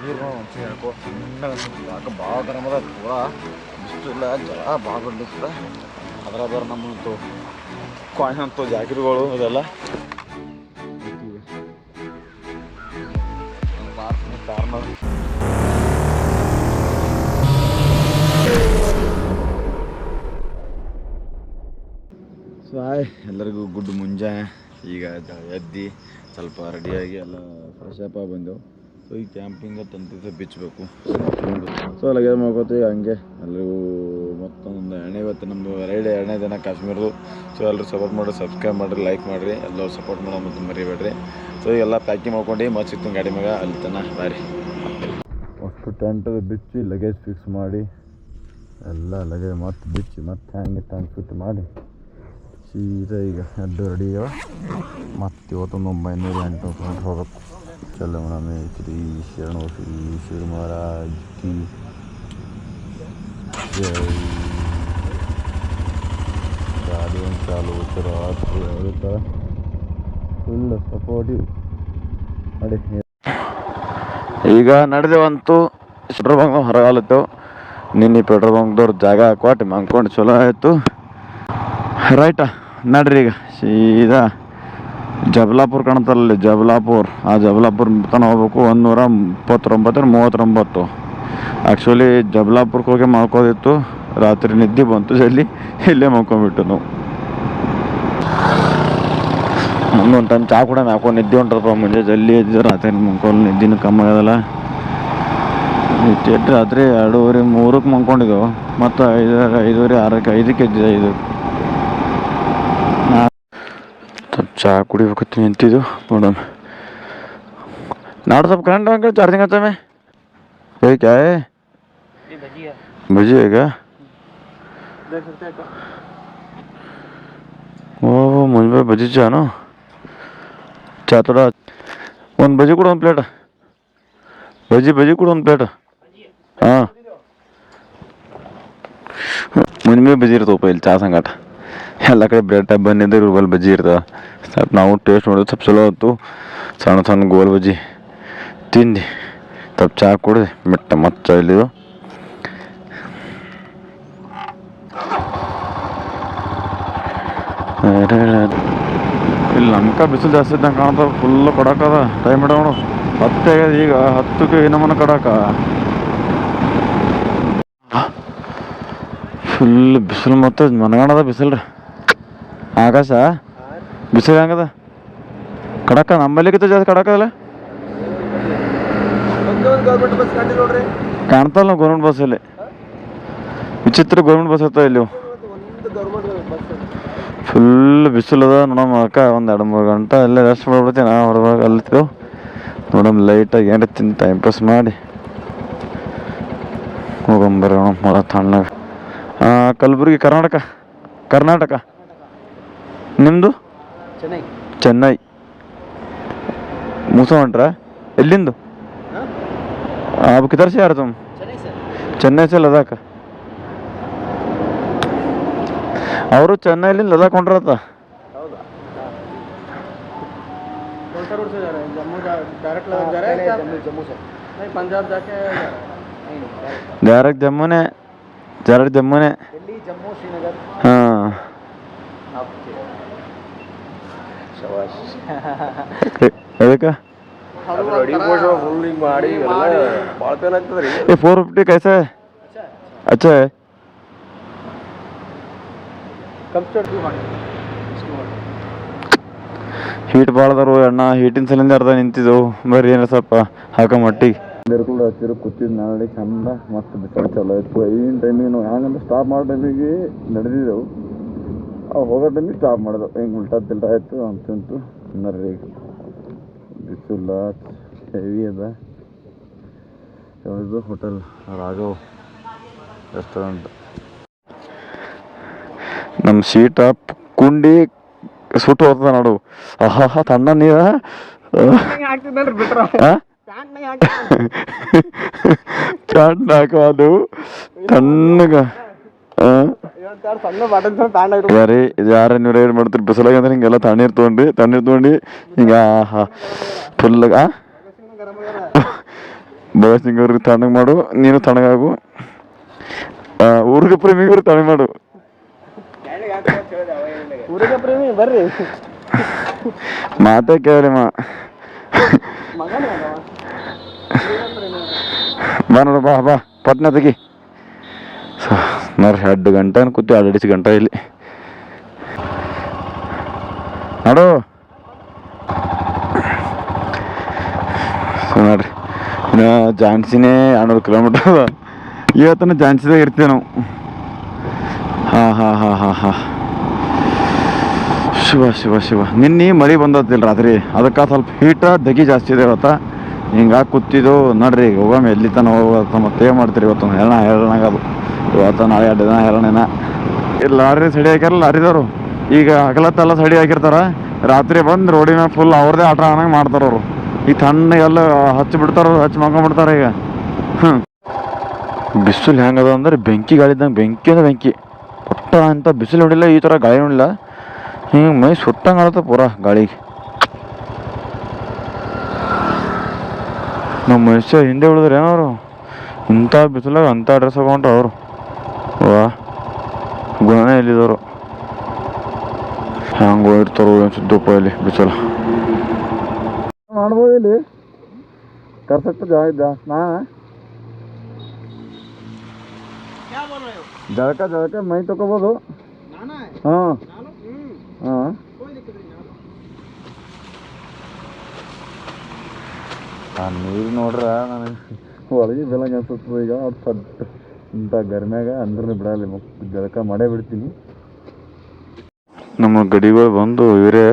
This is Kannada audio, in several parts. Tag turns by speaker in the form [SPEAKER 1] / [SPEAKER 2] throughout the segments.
[SPEAKER 1] ನೀರು ಒಂದ್ಸರಿ ಹೇಳ್ಕೊ. ಯಾಕೆ ಭಾಳ ಗರಮ್ ಅದ? ಪೂರ ಬಿಸಿಲಿಲ್ಲ ಜಲ ಭಾಳ ಬಿಡ್ಲಿಕ್ಕೆ ಅದರ ಬೇರೆ ನಮ್ಮಂತು ಕಾಯಿನ್ ಅಂತೂ ಜಾಕಿರಿಗಳು ಇದೆಲ್ಲ ಕಾರಣ ಸೊ ಎಲ್ಲರಿಗೂ ಗುಡ್ ಮುಂಜಾನೆ. ಈಗ ಎದ್ದು ಸ್ವಲ್ಪ ರೆಡಿಯಾಗಿ ಎಲ್ಲ ಫ್ರೆಶ್ ಅಪ್ ಆಗಿ ಬಂದೆವು. ಸೊ ಈ ಕ್ಯಾಂಪಿಂಗ್ ತಂತಿದ್ದ ಬಿಚ್ಚಬೇಕು ಸೊ ಲಗೇಜ್ ಮಾಡ್ಕೋತೀವಿ? ಹಂಗೆ ಎಲ್ಲರಿಗೂ ಮತ್ತೊಂದು ಎಣ್ಣೆ ಇವತ್ತು ನಮ್ಮದು ರೈಡ್ ಎರಡನೇ ದಿನ ಕಾಶ್ಮೀರದು. ಸೊ ಎಲ್ಲರೂ ಸಪೋರ್ಟ್ ಮಾಡಿ ಸಬ್ಸ್ಕ್ರೈಬ್ ಮಾಡಿರಿ ಲೈಕ್ ಮಾಡಿರಿ. ಎಲ್ಲರೂ ಸಪೋರ್ಟ್ ಮಾಡೋ ಮತ್ತು ಮರಿಬೇಡ್ರಿ. ಸೊ ಎಲ್ಲ ಪ್ಯಾಕಿಂಗ್ ಮಾಡ್ಕೊಂಡು, ಮತ್ತೆ ಸಿಗ್ತೀನಿ ಗಾಡಿ ಮ್ಯಾಗ. ಅಲ್ಲಿ ತನಕ ಬಾರಿ. ಅಷ್ಟು ಟೆಂಟದು ಬಿಚ್ಚಿ ಲಗೇಜ್ ಫಿಕ್ಸ್ ಮಾಡಿ, ಎಲ್ಲ ಲಗೇಜ್ ಮತ್ತೆ ಬಿಚ್ಚಿ, ಮತ್ತೆ ಹ್ಯಾಂಗೆ ಟ್ಯಾಂಕ್ ಫಿಟ್ ಮಾಡಿ. ಸೀದಾ ಈಗ ಎರಡು ರೆಡಿ ಇವ ಮತ್ತೆ ಇವತ್ತೊಂದು ಒಂಬೈನೂರು ಎಂಟುನೂರು ಕಿಲೋಮೀಟ್ರ್ ಹೋಗ್ಬೇಕು. ಚಲ್ಲಮಣಮೆ ಶ್ರೀ ಶರಣು ಶ್ರೀ ಶಿವ ಮಹಾರಾಜ್ ಕಿ. ಗಾಡಿ ಒಂದು ಚಾಲು ರಾತ್ರಿ ಆಗುತ್ತಾ ಫುಲ್ ಸಪೋರ್ಟಿವ್ ನೋಡಿ. ಈಗ ನಡೆದೇವಂತೂ ಪೆಟ್ರೋಲ್ ಬಂಕ್ ಹೊರಗಾಲತ್ತು. ನಿನ್ನೆ ಪೆಟ್ರೋಲ್ ಬಂಕ್ದವ್ರು ಜಾಗ ಕೊಟ್ಟು ಮಂಕೊಂಡು ಚಲೋ ಆಯಿತು. ರೈಟಾ. ನಡ್ರಿ ಈಗ. ಸೀದಾ ಜಬಲಾಪುರ್ ಕಾಣ್ತಲ್ಲ ಜಬಲಾಪುರ್. ಆ ಜಬಲಾಪುರ್ ತನ ಹೋಗ್ಬೇಕು ಒಂದು ನೂರ ಇಪ್ಪತ್ತೊಂಬತ್ತು ಮೂವತ್ತೊಂಬತ್ತು. ಆ್ಯಕ್ಚುಲಿ ಜಬಲಾಪುರಕ್ಕೆ ಹೋಗಿ ಮಾಡ್ಕೋದಿತ್ತು ರಾತ್ರಿ ನಿದ್ದೆ ಬಂತು ಜಲ್ಲಿ ಇಲ್ಲೇ ಮಾಡ್ಕೊಂಬಿಟ್ಟು ನಾವು. ಒಂದು ಟೈಮ್ ಚಾ ಕೂಡ ಹಾಕೊಂಡು ನಿದ್ದೆ ಹೊಂಟದಪ್ಪ ಮುಂಜೆ ಜಲ್ಲಿ ಎದ್ದು ರಾತ್ರಿ ಮಂಕೊಂಡು ನಿದ್ದಿನ ಕಮ್ಮಿ ಆಗೋದಲ್ಲ. ರಾತ್ರಿ ಎರಡೂವರೆ ಮೂರಕ್ಕೆ ಮಂಕೊಂಡಿದ್ದೆವು ಮತ್ತು ಐದು ಐದೂವರೆ, ಆರಕ್ಕೆ ಐದಕ್ಕೆ ಎದ್ದಿದೆ ಐದು चाह कुे नाड़ सब कर चार दिन तमें तो ये क्या है? भजी है। क्या? वो वो मुझ पर भजी चाह ना। चाह थोड़ा वन भजी कुड़ प्लेट। बजी भजी कुड़ प्लेट। हाँ। मुझमें भजी रो पे चाह संगाटा ಎಲ್ಲ ಕಡೆ ಬ್ರೆಡ್ ಬಂದಿದ್ದು ರೂಬಲ್ ಬಜ್ಜಿ ಇರ್ತದೆ. ಸ್ವಲ್ಪ ನಾವು ಟೇಸ್ಟ್ ಮಾಡಿದ್ರೆ ಸ್ವಲ್ಪ ಚಲೋ ಹೊತ್ತು ಸಣ್ಣ ಸಣ್ಣ ಗೋಲ್ ಬಜ್ಜಿ ತಿಂದು ಸ್ವಲ್ಪ ಚಹಾ ಮಿಟ್ಟ ಮೆಟ್ಟ ಮತ್ತೆ ಇಲ್ಲಿದು. ಇಲ್ಲಿ ನಮ್ಕ ಬಿಸಿಲು ಜಾಸ್ತಿ ಇದ್ದಂಗೆ ಕಾಣ್ತಾವ. ಫುಲ್ ಕೊಡಕದ ಟೈಮ್ ಇಡೋಣ ಹತ್ತೆ ಈಗ ಹತ್ತಕ್ಕೆ ನಮ್ಮನ್ನು ಕಡಕ. ಫುಲ್ ಬಿಸಿಲು ಮತ್ತು ಮನಗಣದ ಬಿಸಿಲು ರೀ. ಆಕಾಶ? ಬಿಸಿಲು ಹೆಂಗದ? ಕಡಕ ನಮ್ಮಲ್ಲಿಗಿಂತ ಜಾಸ್ತಿ
[SPEAKER 2] ನೋಡ್ರಿ.
[SPEAKER 1] ಕಾಣ್ತಲ್ಲ ನಾವು ಗೌರ್ಮೆಂಟ್ ಬಸ್ಸಲ್ಲಿ ವಿಚಿತ್ರ ಗೌರ್ಮೆಂಟ್ ಬಸ್ ಇರ್ತಾವ ಇಲ್ಲಿ ಫುಲ್ ಬಿಸಿಲದ ನೋಡಮ್ಮ ಅಕ್ಕ ಒಂದು ಎರಡು ಮೂರು ಗಂಟೆ ಅಲ್ಲೇ ರೆಸ್ಟ್ ಮಾಡ್ಬಿಡ್ತೀನಿ ನಾ ಹೊರದಾಗ ಅಲ್ಲಿತ್ತು ನೋಡಮ್ ಲೈಟಾಗಿ ಏನಾರ ತಿಂದು ಟೈಮ್ ಪಾಸ್ ಮಾಡಿ. ಹೋಗಂಬರೋಣ ಮೊಳ ತಣ್ಣಗೆ. ಕಲಬುರಗಿ ಕರ್ನಾಟಕ ಕರ್ನಾಟಕ ನಿಮ್ಮದು
[SPEAKER 2] ಚೆನ್ನೈ
[SPEAKER 1] ಚೆನ್ನೈ ಮೂಸ ಹೊಂಟ್ರ ಎಲ್ಲಿಂದು आप किधर से आ रहे तुम
[SPEAKER 2] ಚೆನ್ನೈ ಸರ್
[SPEAKER 1] ಚೆನ್ನೈ से ಲದಾಖ್ ಅವರು ಚೆನ್ನೈಲಿ ಲದಾಖ್ ಹೊಂಟ್ರತ್ತ
[SPEAKER 2] ಹೌದಾ कौन सा रोड से जा रहे हैं जम्मू जा डायरेक्ट लद्दाख जा रहे हैं क्या जम्मू जम्मू से नहीं पंजाब जाके जा रहे हैं नहीं नहीं direct।
[SPEAKER 1] ಡೈರೆಕ್ಟ್ ಜಮ್ಮುನೇ ಜರ ಜಮ್ಮುನೆ. ಹಾಂ. ಅದಕ್ಕೆ ಫೋರ್ ಫಿಫ್ಟಿ ಕೈಸ.
[SPEAKER 2] ಅಚ್ಚ
[SPEAKER 1] ಹೀಟ್ ಭಾಳದಾರು ಅಣ್ಣ. ಹೀಟಿನ ಸಲಿಂದ ಅರ್ಧ ನಿಂತಿದ್ದವು ಬರ್ರಿ ಏನ ಸ್ವಲ್ಪ ಹಾಕೋ ಮಟ್ಟಿಗೆ. ಬಿರ್ಕುಲ್ ಹಚ್ಚಿದ್ರು ಕೂತಿದ್ ನಾಳೆ ಚಂದ ಮತ್ತು ಬಿಸಿಲು ಚಲೋ ಆಯ್ತು. ಈಗಿನ ಟೈಮಿಗೆ ನಾವು ಹ್ಯಾಂಗಂದ್ರೆ ಸ್ಟಾಪ್ ಮಾಡೋ ಟೈಮಿಗೆ ನಡೆದಿದ್ದೆವು. ಅವು ಹೋಗೋ ಟೈಮಿಗೆ ಸ್ಟಾಪ್ ಮಾಡಿದೆವು. ಹಿಂಗೆ ಉಲ್ಟಾ ತಿಲ್ಟಾ ಆಯಿತು ಅಂತಂತು ನರ್ರಿ ಬಿಸಿಲ ಹೆವಿ ಅದ. ಯಾವುದು? ಹೋಟೆಲ್ ರಾಘವ್ ರೆಸ್ಟೋರೆಂಟ್ ನಮ್ಮ ಸೀಟ ಕುಂಡಿ ಸುಟ್ಟು ಹೋಗ್ತದ ನೋಡು. ಆಹಾ ತಣ್ಣ ನೀರ
[SPEAKER 2] ಆಗ್ತಿದ್ದಲ್ರಿ ಬಿಟ್ರ
[SPEAKER 1] ಚಂದ ಹಾಕೋದು ತಣ್ಣಗ
[SPEAKER 2] ಇವತ್ತೆರಡು ಸಣ್ಣ ಬಾಟಲ್ ತಾಂಡ ಇಡು
[SPEAKER 1] ಯಾರೇ ಇದು ಯಾರ ನೀವು ರೈಡ್ ಮಾಡ್ತೀರಿ ಬಿಸಿಲಾಗ ಅಂದ್ರೆ ಹಿಂಗೆಲ್ಲ ತಣ್ಣೀರು ತೊಗೊಂಡ್ರಿ ತಣ್ಣೀರು ತೊಗೊಂಡು ಹಿಂಗ ಹಾ ಫುಲ್ ಆ ಭಗತ್ ಸಿಂಗ್ ಅವ್ರಿಗೆ ತಣ್ಣಗೆ ಮಾಡು ನೀನು ತಣ್ಣಗಾಗು ಆ, ಊರಿಗೆ ಪ್ರೇಮಿಗರು ತಣ್ಣಗೆ ಮಾಡು
[SPEAKER 2] ಊರಿಗೆ ಪ್ರೇಮಿ ಬರ್ರಿ
[SPEAKER 1] ಮಾತೇ ಕೇಳಿ ಮಾ
[SPEAKER 2] ಮಗನೇ ಅದವ
[SPEAKER 1] ಬಾ ಬಾ ಬಾ. ಪಟ್ನ ತೆಗಿ. ನೋಡ್ರಿ, ಎರಡು ಗಂಟೆ ಕೂತಿ ಎರಡು ಗಂಟೆ ಇಲ್ಲಿ. ನೋಡು. ಸೊ, ನೋಡ್ರಿ. ಇನ್ನು ಜಾನ್ಸಿನೇ ಎರಡ್ನೂರು ಕಿಲೋಮೀಟರ್ ಅದ. ಇವತ್ತನ ಜಾನ್ಸಿದಾಗ ಇರ್ತೀವಿ ನಾವು. ಹಾಂ ಹಾಂ ಹಾಂ ಹಾಂ ಹಾಂ. ಶುಭ ಶುಭ ಶಿವ. ನಿನ್ನೆ ಮಳೆ ಬಂದತ್ತಿಲ್ಲ ರಾತ್ರಿ. ಅದಕ್ಕೆ ಸ್ವಲ್ಪ ಹೀಟ ದಗಿ ಜಾಸ್ತಿ ಇದೆ ಇವತ್ತ. ಹಿಂಗಾಗಿ ಕೂತಿದ್ದು. ನೋಡ್ರಿ ಹೋಗಮ್ಮ ಎಲ್ಲಿ ತನ ಹೋಗೋತ್ತ ಮತ್ತೆ ಏನು ಮಾಡ್ತೀರಿ ಇವತ್ತು? ಹೇಳ ಅದು. ಇವತ್ತು ನಾಳೆ ಎರಡು ದಿನ ಹೇಳೋಣ ಇಲ್ಲಿ ಲಾರಿ ಸಡಿ ಹಾಕ್ಯಾರ ಲಾರಿದವರು. ಈಗ ಹಗಲತ್ತೆಲ್ಲ ಸಡಿ ಹಾಕಿರ್ತಾರೆ. ರಾತ್ರಿ ಬಂದು ರೋಡಿನ ಫುಲ್ ಅವ್ರದೇ ಆಟ ಆಡಂಗೆ ಮಾಡ್ತಾರೆ ಅವರು. ಈ ತಣ್ಣಗೆಲ್ಲ ಹಚ್ಚಿ ಬಿಡ್ತಾರ, ಹಚ್ಚಿ ಮಾಡ್ಕೊಂಬಿಡ್ತಾರೆ ಈಗ. ಹ್ಞೂ ಬಿಸಿಲು ಹೆಂಗದ ಅಂದ್ರೆ ಬೆಂಕಿ ಗಾಳಿದಂಗೆ ಬೆಂಕಿ ಅಂದ್ರೆ ಬೆಂಕಿ. ಪುಟ್ಟ ಅಂತ ಬಿಸಿಲು ಹೊಡಿಲ್ಲ ಈ ಥರ ಗಾಳಿ ನೋಡಿಲ್ಲ. ಹಿಂಗೆ ಮೈ ಸುಟ್ಟಂಗೆ ಆಡುತ್ತೆ ಪೂರಾ ಗಾಳಿಗೆ. ನಮ್ಮ ಮನುಷ್ಯ ಹಿಂದೆ ಉಳಿದ್ರೆ ಏನವರು ಇಂಥ ಬಿಸಿಲಾಗ ಅಂಥ ಅಡ್ರೆಸ್ ಹಾಕೊಂಡ್ರೆ ಅವರು? ವಾ ಗುಣನೇ ಇಲ್ಲಿದವರು. ಹ್ಯಾಂಗೆ ಹೋಗಿರ್ತಾರೋ ಸುದ್ದಪ್ಪ ಇಲ್ಲಿ ಬಿಸಿಲು. ಮಾಡ್ಬೋದು ಇಲ್ಲಿ?
[SPEAKER 2] ಕರ್ಸಕ್ಕೆ ಜಾಗ ಇದ್ದ? ನಾ?
[SPEAKER 1] ಜಳಕ ಜಳಕ ಮೈ ತಗೋಬೋದು ಹಾಂ ಹಾಂ ಆ ನೀರು ನೋಡ್ರ ನನಗೆ ಒಳಗೆ ಬೆಳಗ್ಗೆ ಅನ್ಸುತ್ತೆ ಈಗ. ಅದು ಇಂಥ ಗರ್ಮ್ಯಾಗ ಅಂದ್ರೂ ಬಿಡಲ್ಲ ಜಳಕ ಮಾಡೇ ಬಿಡ್ತೀನಿ. ನಮ್ಮ ಗಡಿಗಳು ಬಂದು ಇವರೇ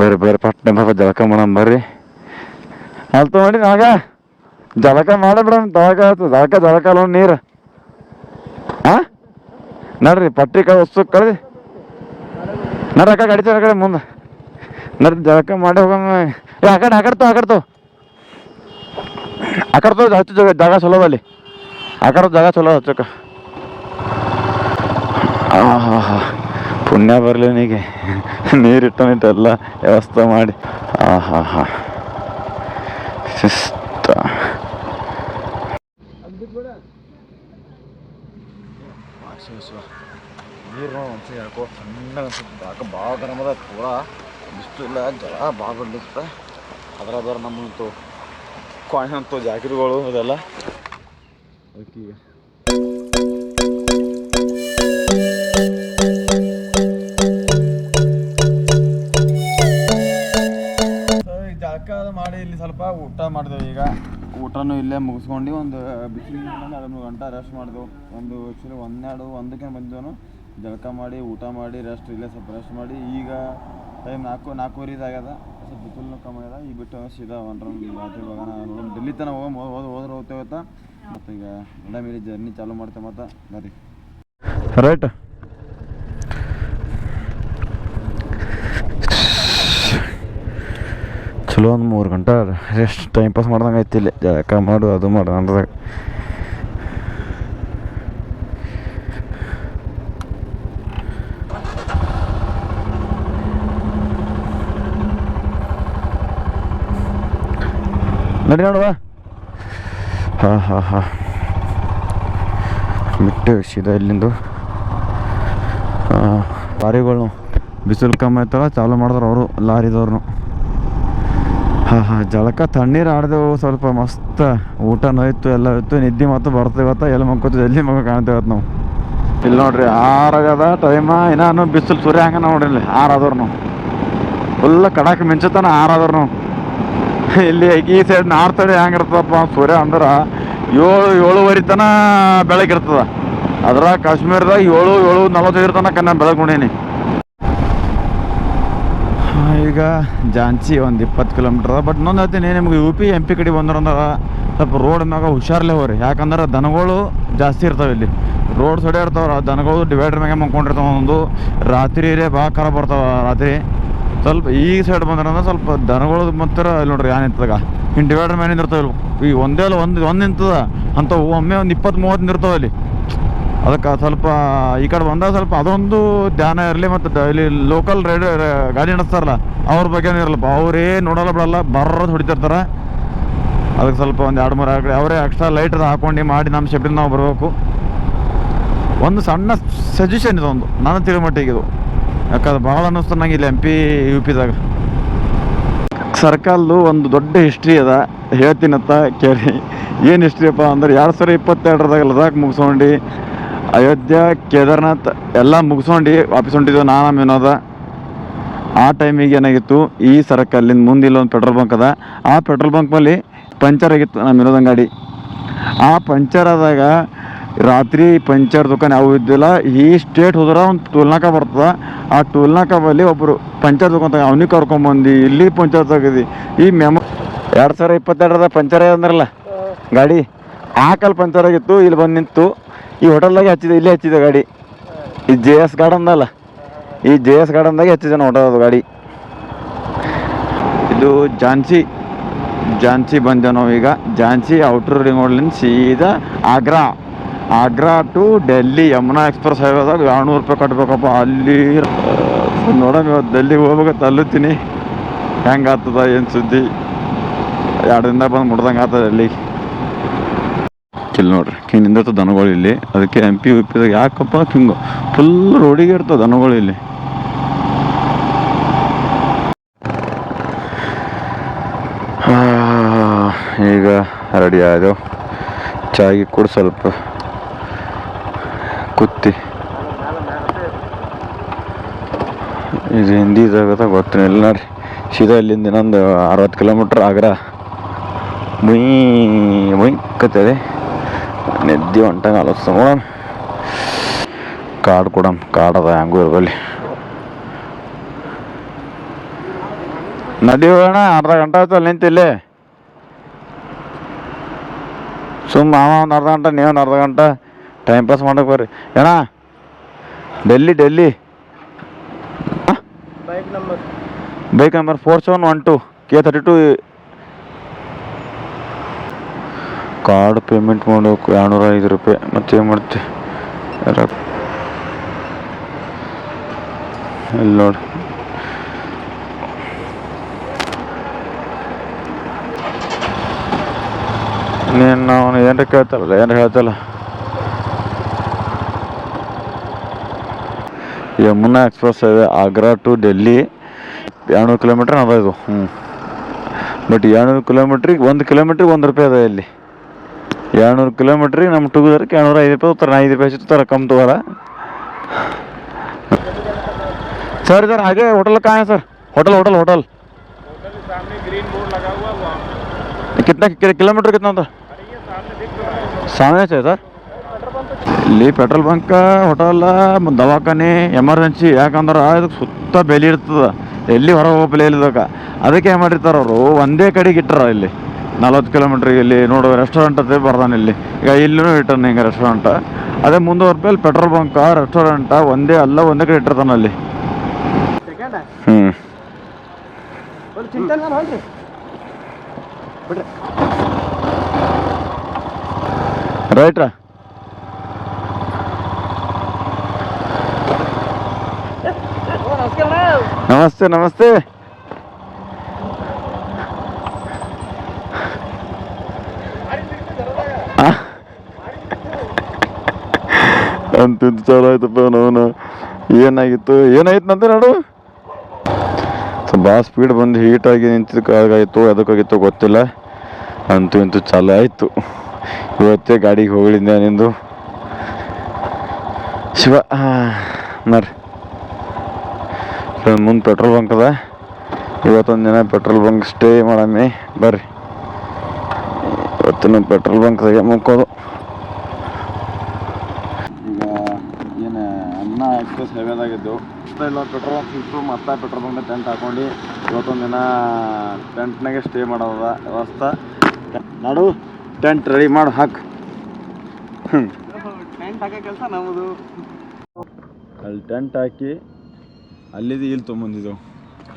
[SPEAKER 1] ಬೇರೆ ಬೇರೆ ಪಟ್ಟಣ ಪಾಪ ಜಳಕ ಮಾಡೋಣ ಬರ್ರಿ. ಅಲ್ತ ಮಾಡಿ ನಾಗ, ಜಳಕ ಮಾಡೇ ಬಿಡೋಣ ಜಳಕ ಜಳಕ ಜಳಕ ಅಲ್ಲ ನೀರು? ಹಾಂ ನಡ್ರಿ, ಪಟ್ಟಿ ಕಡೆ ಹೊಸ್ತು ಕಳ್ರಿ ನಡ್ರಿ ಅಕ್ಕ, ಗಾಡಿ ಕಡೆ ಮುಂದೆ. ನಡ್ರಿ, ಜಳಕ ಮಾಡಿ ಹೋಗಮ್ಮ ಆ ಕಡೆ ಆ ಕಡೆ ತೋ, ಆ ಕಡೆ ತೋ. ಆ ಕಡೆ ತೋ ಹಚ್ಚು ಜಾಗ ಜಾಗ ಚಲೋ ಅಲ್ಲಿ. ಆ ಜಾಗ ಚಲೋ ಹಚ್ಚಕ್ಕ. ಹಾ ಹಾ ಪುಣ್ಯ ಬರಲಿ ನೀಗೆ ನೀರಿಟ್ಟನಿಟ್ಟೆಲ್ಲ ವ್ಯವಸ್ಥೆ ಮಾಡಿ. ಹಾ ಹಾ ಶಿಸ್ತ. ನೀರು ಅನ್ಸಿ ಯಾಕೋ ಸಣ್ಣ ಅನ್ಸುತ್ತೆ ಯಾಕೆ ಭಾಳ ಗರಮದ ಪೂರ ಬಿಸಿಲಿಲ್ಲ ಜಲ ಭಾಳ ಅದ್ರ ನಮ್ಮಂತು ಕ್ವಾಣಿ ಅಂತು ಜಾಕಿರಿಗಳು ಅದೆಲ್ಲ. ಜಳಕ ಮಾಡಿ ಇಲ್ಲಿ ಸ್ವಲ್ಪ ಊಟ ಮಾಡಿದೆವು ಈಗ. ಊಟನೂ ಇಲ್ಲೇ ಮುಗಿಸ್ಕೊಂಡು ಒಂದು ಬಿಸಿಲಿನ ಎರಡು ಮೂರು ಗಂಟೆ ರೆಸ್ಟ್ ಮಾಡಿದೆವು ಒಂದು ಆ್ಯಕ್ಚುಲಿ ಒಂದೆರಡು, ಒಂದಕ್ಕೆ ಬಂದಿದ್ದೆವು ಜಳಕ ಮಾಡಿ, ಊಟ ಮಾಡಿ ರೆಸ್ಟ್ ಇಲ್ಲೇ ಸ್ವಲ್ಪ ರೆಸ್ಟ್ ಮಾಡಿ. ಈಗ ಟೈಮ್ ನಾಲ್ಕು ನಾಲ್ಕೂವರೆ ಸ್ವಲ್ಪ ಬಿಸಿಲು ಕಮ್ಮಿ ಅದ ಈಗ ಬಿಟ್ಟು ಸೀದಾ ಹೊಂಟ್ರ ರಾತ್ರಿ ನೋಡೋಣ. ಡೆಲ್ಲಿ ತನಕ ಹೋಗಿ ಹೋದ್ರೆ ಹೋದ್ರೆ ಆಯ್ತಾ ಮತ್ತು ಈಗ ಮೇಡಮ್ ಮೇಲೆ ಜರ್ನಿ ಚಾಲೂ ಮಾಡ್ತೇವೆ ಮತ್ತೆ. ಬರ್ರಿ. ರೈಟ್ ಚಲೋ ಒಂದು ಮೂರು ಗಂಟೆ ರೆಸ್ಟ್ ಟೈಮ್ ಪಾಸ್ ಮಾಡ್ದಂಗೆ ಐತಿ ಇಲ್ಲಿ. ಮಾಡು ಅದು ಮಾಡು ಅಂದಾಗ. ನಡಿ ನೋಡುವ. ಹಾಂ ಹಾಂ ಹಾಂ. ಬಿಟ್ಟು ಸೀದಾ ಇಲ್ಲಿಂದು. ಲಾರಿಗಳು ಬಿಸಿಲು ಕಮ್ಮಿ ಆಯ್ತಲ್ಲ, ಚಾಲು ಮಾಡಿದ್ರು ಅವರು ಲಾರಿದವ್ರು ಹಾಂ ಹಾಂ, ಜಳಕ ತಣ್ಣೀರು ಆಡಿದೆವು ಸ್ವಲ್ಪ, ಮಸ್ತ್ ಊಟ ನೋಯ್ತು, ಎಲ್ಲ ಇತ್ತು ನಿದ್ದೆ ಮತ್ತು ಬರ್ತೀವತ್ತ ಎಲ್ಲಿ ಮಕ್ಕೋತೀವಿ ಎಲ್ಲಿ ಮಗ ಕಾಣ್ತೇವತ್ತು ನಾವು. ಇಲ್ಲಿ ನೋಡ್ರಿ, ಆರಾಗದ ಟೈಮ ಏನಾನು ಬಿಸಿಲು ಸೂರ್ಯ ಹಂಗ ನೋಡ್ರಿ ಇಲ್ಲಿ ಆರಾದವ್ರು ನಾವು ಫುಲ್ ಕಡಾಕ್ ಮಿಂಚತನ ಆರಾದವ್ರು ನಾವು ಇಲ್ಲಿ ಈ ಸೈಡ್ ನಾರ್ತ್ ಸೈಡ್ ಹೆಂಗಿರ್ತದಪ್ಪ ಸೂರ್ಯ ಅಂದ್ರೆ ಏಳು, ಏಳುವರೆ ತನ ಬೆಳಗಿರ್ತದ ಅದ್ರ ಕಾಶ್ಮೀರದಾಗ ಏಳು ಏಳು, ನಲವತ್ತೈದು ತನಕ ನಾನು ಬೆಳಗ್ಕೊಂಡೀನಿ ಈಗ ಜಾಂಚಿ ಒಂದು ಇಪ್ಪತ್ತು ಕಿಲೋಮೀಟ್ರ್ ಬಟ್ ಇನ್ನೊಂದು ಹೇಳ್ತೀನಿ, ನಿಮ್ಗೆ ಯು ಪಿ ಎಂ ಪಿ ಕಡೆ ಬಂದ್ರಂದ್ರೆ ಸ್ವಲ್ಪ ರೋಡ್ ಮ್ಯಾಗ ಹುಷಾರ್ಲೆ ಹೋಗ್ರಿ. ಯಾಕಂದ್ರೆ ದನಗಳು ಜಾಸ್ತಿ ಇರ್ತಾವೆ ಇಲ್ಲಿ. ರೋಡ್ ಸೈಡೇ ಇರ್ತಾವ, ದನಗಳು ಡಿವೈಡರ್ ಮ್ಯಾಗೆ ಮಕ್ಕೊಂಡಿರ್ತಾವ ಒಂದು ರಾತ್ರಿ ಭಾಳ ಖರಾಬ್ ಬರ್ತಾವ ರಾತ್ರಿ. ಸ್ವಲ್ಪ ಈ ಸೈಡ್ ಬಂದ್ರಂದ್ರೆ ಸ್ವಲ್ಪ ದನಗಳು ಮಾತ್ರ ಇಲ್ಲಿ ನೋಡ್ರಿ ಯಾನ್ ನಿಂತದಾಗ ಇನ್ನು ಡಿವೈಡರ್ ಮ್ಯಾಲೆ ನಿಂದಿರ್ತಾವೆ ಈ ಒಂದೇ ಅಲ್ಲ, ಒಂದು ಒಂದು ನಿಂತದ. ಅಂತ ಒಮ್ಮೆ ಒಂದು ಇಪ್ಪತ್ತು ಮೂವತ್ತು ನಿರ್ತಾವೆ ಅಲ್ಲಿ. ಅದಕ್ಕೆ ಸ್ವಲ್ಪ ಈ ಕಡೆ ಬಂದಾಗ ಸ್ವಲ್ಪ ಅದೊಂದು ಧ್ಯಾನ ಇರಲಿ ಮತ್ತು ಇಲ್ಲಿ ಲೋಕಲ್ ರೈಡ್ ಗಾಡಿ ನಡೆಸ್ತಾರಲ್ಲ, ಅವ್ರ ಬಗ್ಗೆನೂ ಇರಲ್ಲಪ್ಪ. ಅವರೇ ನೋಡಲ್ಲ ಬಿಡಲ್ಲ, ಬರ್ರದು ಹೊಡಿತಿರ್ತಾರೆ. ಅದಕ್ಕೆ ಸ್ವಲ್ಪ ಒಂದು ಎರಡು ಮೂರು ಕಡೆ ಅವರೇ ಎಕ್ಸ್ಟ್ರಾ ಲೈಟ್ ಹಾಕೊಂಡು ಮಾಡಿ ನಮ್ಮ ಶೆಫ್ಟಿಂದ ನಾವು ಬರಬೇಕು. ಒಂದು ಸಣ್ಣ ಸಜೆಷನ್ ಇದೊಂದು. ನನ್ನ ತಿಳಿಮಟ್ಟಿಗೆ ಇದು. ಯಾಕಂದ್ರೆ ಭಾಳ ಅನ್ನಿಸ್ತು ನಂಗೆ ಇಲ್ಲಿ ಎಂ ಪಿ, ಯು ಪಿದಾಗ ಸರ್ಕಲ್ದು ಒಂದು ದೊಡ್ಡ ಹಿಸ್ಟ್ರಿ ಅದ. ಹೇಳ್ತೀನತ್ತ, ಕೇಳಿ. ಏನು ಹಿಸ್ಟ್ರಿಯಪ್ಪ ಅಂದ್ರೆ ಎರಡು ಸಾವಿರ ಇಪ್ಪತ್ತೆರಡರದಾಗ ಲದಾಖ್ ಮುಗಿಸ್ಕೊಂಡು, ಅಯೋಧ್ಯೆ, ಕೇದಾರ್ನಾಥ್ ಎಲ್ಲ ಮುಗಿಸ್ಕೊಂಡು ವಾಪಸ್ ಹೊಂಟಿದ್ದೆವು ನಾನು ವಿನೋದ ಆ ಟೈಮಿಗೆ ಏನಾಗಿತ್ತು, ಈ ಸರ್ಕಲ್ಲಿಂದ ಮುಂದೆ ಇಲ್ಲೊಂದು ಪೆಟ್ರೋಲ್ ಬಂಕ್ ಅದ. ಆ ಪೆಟ್ರೋಲ್ ಬಂಕ್ ಮೇಲೆ ಪಂಚರ್ ಆಗಿತ್ತು ನಮ್ಮ ವಿನೋದನ್ ಗಾಡಿ ಆ ಪಂಚರ್ ಆದಾಗ ರಾತ್ರಿ ಪಂಚರ್ ದುಕಾನ್ ಯಾವ ಇದ್ದಿಲ್ಲ, ಈ ಸ್ಟೇಟ್ ಹೋದ್ರೆ ಒಂದು ಟೋಲ್ನಾಕ ಬರ್ತದ ಆ ಟೋಲ್ನಾಕ ಬಲ್ಲಿ ಒಬ್ಬರು ಪಂಚರ್ ದುಕಾನ್ ತಗ ಅವನಿಗೆ ಕರ್ಕೊಂಬಂದು ಇಲ್ಲಿ ಪಂಚರ್ ತೆಗದಿ ಈ ಮೆಮ ಎರಡು ಸಾವಿರ ಇಪ್ಪತ್ತೆರಡರದ ಪಂಚರ್ ಅಂದ್ರಲ್ಲ, ಗಾಡಿ? ಆ ಕಾಲ ಪಂಚರ್ ಆಗಿತ್ತು, ಇಲ್ಲಿ ಬಂದು ನಿಂತು. ಈ ಹೋಟೆಲ್ದಾಗೆ ಹಚ್ಚಿದೆ, ಇಲ್ಲೇ ಹಚ್ಚಿದೆ ಗಾಡಿ. ಈ ಜೆ ಎಸ್ ಗಾರ್ಡನ್ ಅಲ್ಲ ಈ ಜೆ ಎಸ್ ಗಾರ್ಡನ್ದಾಗೆ ಹಚ್ಚಿದೆ ಹೋಟೆಲ್ ಅದು ಗಾಡಿ. ಇದು ಝಾನ್ಸಿ ಝಾನ್ಸಿ ನಾವು ಈಗ ಝಾನ್ಸಿ ಔಟರ್ ರಿಂಗ್ ರೋಡ್ಲಿಂದ ಸೀದಾ ಆಗ್ರಾ. ಆಗ್ರಾ ಟು ಡೆಲ್ಲಿ, ಯಮುನಾ ಎಕ್ಸ್ಪ್ರೆಸ್ ಹೈವೇದಾಗ ಏಳ್ನೂರು ರೂಪಾಯಿ ಕಟ್ಬೇಕಪ್ಪ. ಅಲ್ಲಿ ನೋಡೋಣ, ಇವತ್ತು ಡೆಲ್ಲಿಗೆ ಹೋಗ್ಬೇಕು ತಲ್ಲುತ್ತೀನಿ. ಹೆಂಗೆ ಆಗ್ತದ, ಏನು ಸುದ್ದಿ? ಎರಡು ದಿನ ಬಂದು ಮುಡ್ದಂಗೆ ಆಗ್ತದೆ ಅಲ್ಲಿ. ಇಲ್ಲಿ ನೋಡ್ರಿ ಹಿಂಗೆ ದನಗಳು ಇಲ್ಲಿ. ಅದಕ್ಕೆ ಎಂ ಪಿ, ಯು ಪಿದಾಗ ಯಾಕಪ್ಪ ಹಿಂಗೆ ಫುಲ್ ರೋಡಿಗೆ ಇರ್ತವೆ ದನಗಳು ಇಲ್ಲಿ. ಈಗ ರೆಡಿ ಆಯಿತು ಚಾಗಿ ಕೂಡ ಸ್ವಲ್ಪ ಇದು ಹಿಂದಿ ಜಾಗದ ಗೊತ್ತಿಲ್ಲ ನೋಡ್ರಿ. ಸೀದಾ ಇಲ್ಲಿಂದ ಇನ್ನೊಂದು ಅರವತ್ತು ಕಿಲೋಮೀಟ್ರ್ ಆಗ್ರ. ಮುಯ್ ಮುಯ್ ಕತ್ತದೆ ನಿದ್ದೆ ಹೊಂಟಂಗೆ ಆಲೋಚನೆ ಕಾರ್ಡ್ ಕೊಡಮ್ ಕಾರ್ಡ್ ಅದ ಹೆಂಗೂ ಇರ್ಬಲ್ಲಿ. ನಡಿ ಹೋಗೋಣ. ಅರ್ಧ ಗಂಟೆ ಆಯ್ತು ಅಲ್ಲಿ ನಿಂತಿಲ್ಲಿ ಸುಮ್ಮ ಅವ ಒಂದು ಅರ್ಧ ಗಂಟೆ, ನೀವೊಂದು ಅರ್ಧ ಗಂಟೆ. ಟೈಮ್ ಪಾಸ್ ಮಾಡಕ್ಕೆ ಬರ್ರಿ. ಏಣ Delhi Delhi
[SPEAKER 2] bike number
[SPEAKER 1] bike number four seven one two K thirty two card payment ಮಾಡಬೇಕು ಎರಡುನೂರ ಐದು ರೂಪಾಯಿ. ಮತ್ತೆ ಏನು ಮಾಡ್ತಿ ಇಲ್ಲಿ ನೋಡಿ. ನೀನು ಅವನು ಏನಾರ ಕೇಳ್ತಾರಲ್ಲ ಏನಾರ ಹೇಳ್ತಲ್ಲ ಯಮುನಾ ಎಕ್ಸ್ಪ್ರೆಸ್ ಇದೆ, ಆಗ್ರಾ ಟು ಡೆಲ್ಲಿ. ಎರಡುನೂರು ಕಿಲೋಮೀಟ್ರ್ ಅದ ಇದು ಹ್ಞೂ ಬಟ್ ಎರಡುನೂರು ಕಿಲೋಮೀಟ್ರಿಗೆ ಒಂದು ಕಿಲೋಮೀಟ್ರಿಗೆ ಒಂದು ರೂಪಾಯಿ ಅದ ಇಲ್ಲಿ ಎರಡುನೂರು ಕಿಲೋಮೀಟ್ರಿಗೆ ನಮ್ಮ ಟೂಗರ್ಗೆ ಎರಡುನೂರ ಐದು ರೂಪಾಯಿ ಹೋಗ್ತಾರೆ ಐದು ರೂಪಾಯಿ ಸಿಗ್ತಾರೆ ಕಮ್ ತಗೋರ सर इधर आगे होटल कहाँ है सर होटल होटल होटल
[SPEAKER 2] सामने ग्रीन बोर्ड लगा हुआ वहाँ
[SPEAKER 1] कितना कि- किलोमीटर कितना होता
[SPEAKER 2] अरे ये सामने दिख रहा है
[SPEAKER 1] ಸಾಮನೆ ಸರ್ ಇಲ್ಲಿ ಪೆಟ್ರೋಲ್ ಬಂಕ್ ಹೋಟೆಲ್ ದವಾಖಾನೆ ಎಮರ್ಜೆನ್ಸಿ ಯಾಕಂದ್ರೆ ಇದಕ್ಕೆ ಸುತ್ತ ಬೆಲೆ ಇರ್ತದ. ಎಲ್ಲಿ ಹೊರಗೆ ಹೋಗ್ಲೇ ಇಲ್ಲದಕ್ಕೆ ಅದಕ್ಕೆ ಏನು ಮಾಡಿರ್ತಾರೆ ಅವರು? ಒಂದೇ ಕಡೆಗೆ ಇಟ್ಟರ ಇಲ್ಲಿ. ನಲ್ವತ್ತು ಕಿಲೋಮೀಟ್ರಿಗೆ ಇಲ್ಲಿ ನೋಡು ರೆಸ್ಟೋರೆಂಟ್ ಅಂತ ಬರ್ದಾನೆ ಇಲ್ಲಿ. ಈಗ ಇಲ್ಲೂ ಇಟ್ಟಾನೆ ಹಿಂಗೆ ರೆಸ್ಟೋರೆಂಟ್ ಅದೇ ಮುಂದುವರೆ ಮೇಲೆ ಪೆಟ್ರೋಲ್ ಬಂಕ್ ರೆಸ್ಟೋರೆಂಟ್ ಒಂದೇ ಅಲ್ಲ ಒಂದೇ ಕಡೆ ಇಟ್ಟಿರ್ತಾನೆ ಅಲ್ಲಿ. ಹ್ಞೂ ರೈಟ್ರಾ? ನಮಸ್ತೆ ನಮಸ್ತೆ? ಅಂತಿಂತ ಚಾಲು ಆಯ್ತಪ್ಪ ನೋನು ಏನಾಗಿತ್ತು? ಏನಾಯ್ತು ನಂತೆ ನೋಡು ಭಾಳ ಸ್ಪೀಡ್ ಬಂದು ಹೀಟಾಗಿ ನಿಂತಿದ್ದಕ್ಕಾಗಾಯಿತು ಅದಕ್ಕಾಗಿತ್ತು ಗೊತ್ತಿಲ್ಲ. ಅಂತೂ ಇಂತೂ ಚಾಲು ಆಯಿತು ಇವತ್ತೇ ಗಾಡಿಗೆ ಹೋಗ್ಲಿದ್ದೆ ನಿಂದು. ಶಿವ ಮರ್ರಿ ಮುಂದೆ ಪೆಟ್ರೋಲ್ ಬಂಕ್ ಅದ. ಇವತ್ತೊಂದು ದಿನ ಪೆಟ್ರೋಲ್ ಬಂಕ್ ಸ್ಟೇ ಮಾಡಮ್ಮಿ ಬರ್ರಿ. ಇವತ್ತಿನ ಪೆಟ್ರೋಲ್ ಬಂಕ್ದಾಗೆ ಮುಕ್ಕೋದು ಈಗ ಏನು ಅನ್ನ ಎಕ್ಸ್ಪ್ರೆಸ್ ಹೈವೇದಾಗಿದ್ದು ಇಲ್ಲ ಪೆಟ್ರೋಲ್ ಬಂಕ್ ಇತ್ತು ಮತ್ತೆ ಪೆಟ್ರೋಲ್ ಬಂಕ್ ಟೆಂಟ್ ಹಾಕೊಂಡು. ಇವತ್ತೊಂದು ದಿನ ಟೆಂಟ್ನಾಗೆ ಸ್ಟೇ ಮಾಡೋದ ವ್ಯವಸ್ಥೆ. ನಡು ಟೆಂಟ್ ರೆಡಿ ಮಾಡಿ ಹಾಕು. ಹ್ಞೂ
[SPEAKER 2] ಟೆಂಟ್ ಹಾಕೋ ಕೆಲಸ ನಮ್ಮದು
[SPEAKER 1] ಅಲ್ಲಿ ಟೆಂಟ್ ಹಾಕಿ ಅಲ್ಲಿದ್ದು ಇಲ್ಲಿ ತೊಗೊಂಬಂದಿದ್ದೆವು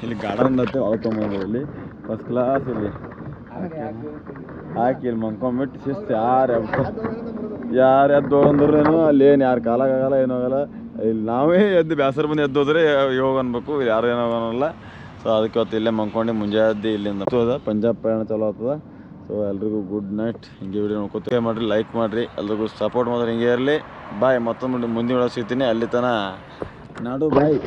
[SPEAKER 1] ಇಲ್ಲಿ ಗಾರ್ಡನ್ ಅಂತ ಅವು ತೊಗೊಂಬಂದಿದ್ದು ಇಲ್ಲಿ. ಫಸ್ಟ್ ಕ್ಲಾಸ್ ಇಲ್ಲಿ. ಹಾಕಿ ಇಲ್ಲಿ ಮಂಕೊಂಬಿಟ್ಟು ಶಿಸ್ತು. ಯಾರು ಯಾರು ಎದ್ದು ಅಂದ್ರೂ ಅಲ್ಲಿ ಏನು ಯಾರು ಕಾಲಾಗಲ್ಲ ಏನೂ ಆಗಲ್ಲ. ಇಲ್ಲಿ ನಾವೇ ಎದ್ದು ಬೇಸರ ಬಂದು ಎದ್ದು ಹೋದ್ರೆ ಯೋಗ ಅನ್ಬೇಕು. ಯಾರು ಏನೋ ಅನ್ನಲ್ಲ. ಸೊ ಅದಕ್ಕೆ ಇವತ್ತು ಇಲ್ಲೇ ಮಂಕೊಂಡು ಮುಂಜಾನೆ ಇಲ್ಲಿಂದ ಹೋದ ಪಂಜಾಬ್ ಪ್ರಯಾಣ ಚಲೋ ಆಗ್ತದ. ಸೊ ಎಲ್ರಿಗೂ ಗುಡ್ ನೈಟ್ ಹಿಂಗೆ ವಿಡಿಯೋ ನೋಡ್ಕೊತೀವಿ ಮಾಡಿರಿ ಲೈಕ್ ಮಾಡಿರಿ. ಎಲ್ರಿಗೂ ಸಪೋರ್ಟ್ ಮಾಡಿದ್ರೆ ಹಿಂಗೆ ಇರಲಿ. ಬಾಯ್ ಮತ್ತೊಂದು ಮುಂದಿನ ವಿಡಿಯೋ ಸಿಗ್ತೀನಿ. ಅಲ್ಲಿ ತನಕ. ನಾಡು ಬಾಯ್